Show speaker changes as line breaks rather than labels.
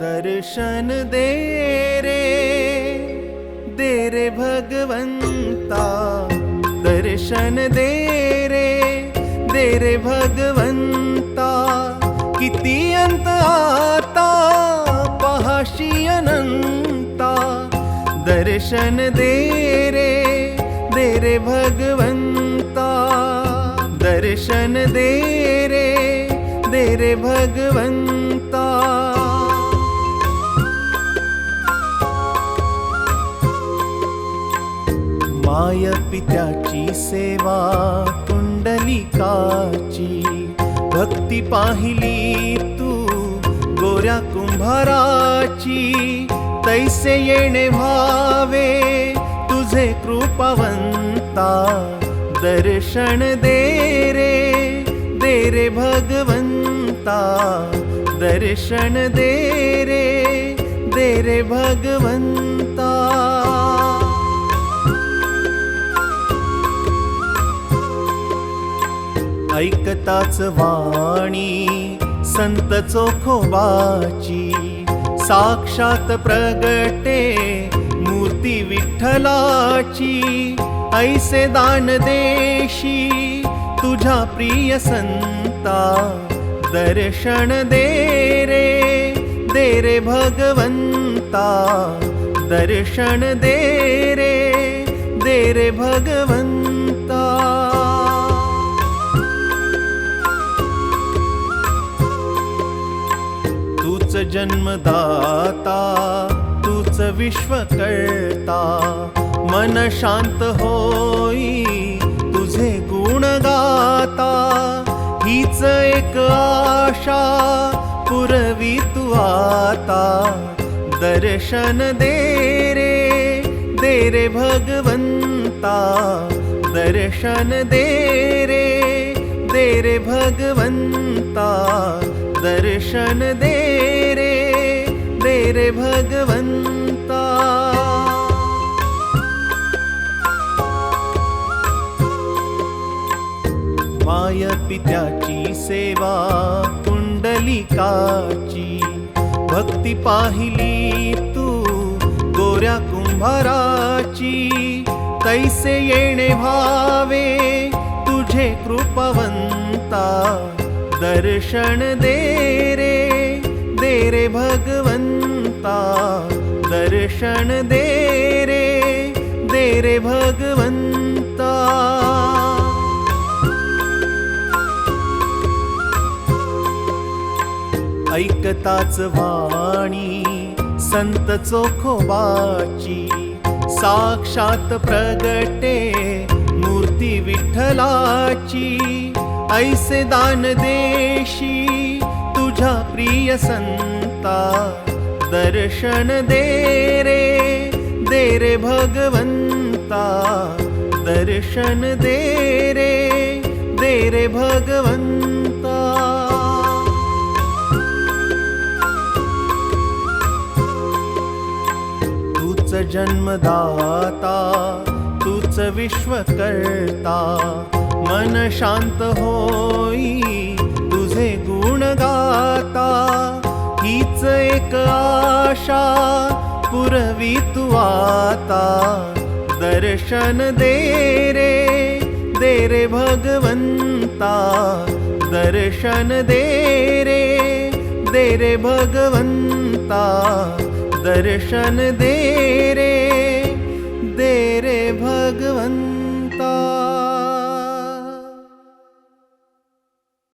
दर्शन दे रे दे रे भगवंता। दर्शन दे रे दे रे भगवंता। किती आता पहाशी अनंता। दर्शन दे रे दे रे भगवंता। दर्शन दे रे दे रे भगवंता माय पित्याची सेवा कुंडलिकाची. भक्ती पाहिली तू गोऱ्या कुंभाराची. तैसे येणे व्हावे तुझे कृपावंता. दर्शन दे रे दे रे भगवंता. दर्शन दे रे दे रे भगवंता. ऐकताच वाणी संत चोखोबाची. साक्षात प्रगटे मूर्ती विठ्ठलाची. ऐसे दान देशी तुझ्या प्रिय संता. दर्शन दे रे दे रे भगवंता. दर्शन दे रे दे रे भगवंता जन्मदाता तूच विश्वकर्ता. मन शांत होई तुझे गुण गाता हीच एक आशा पुरवी तू आता. दर्शन दे रे दे रे भगवंता. दर्शन दे रे दे रे भगवंता. दर्शन दे रे दे रे भगवंता। माय पित्याची सेवा कुंडलिकाची भक्ती पाहिली तू गोऱ्या कुंभाराची. तैसे येणे भावे तुझे कृपवंता दर्शन दे रे. दर्शन दे रे दे रे भगवंता. ऐकताच वाणी संत चोखोबाची साक्षात प्रगटे मूर्ती विठ्ठलाची. ऐसे दान देशी तुझ्या प्रिय संता. दर्शन दे रे दे रे भगवंता। दर्शन दे रे दे रे भगवंता। तूच जन्मदाता तूच विश्वकर्ता। मन शांत होई एक आशा पुरवी दर्शन दे रे दे रे भगवंता। दर्शन दे रे दे रे भगवंता। दर्शन दे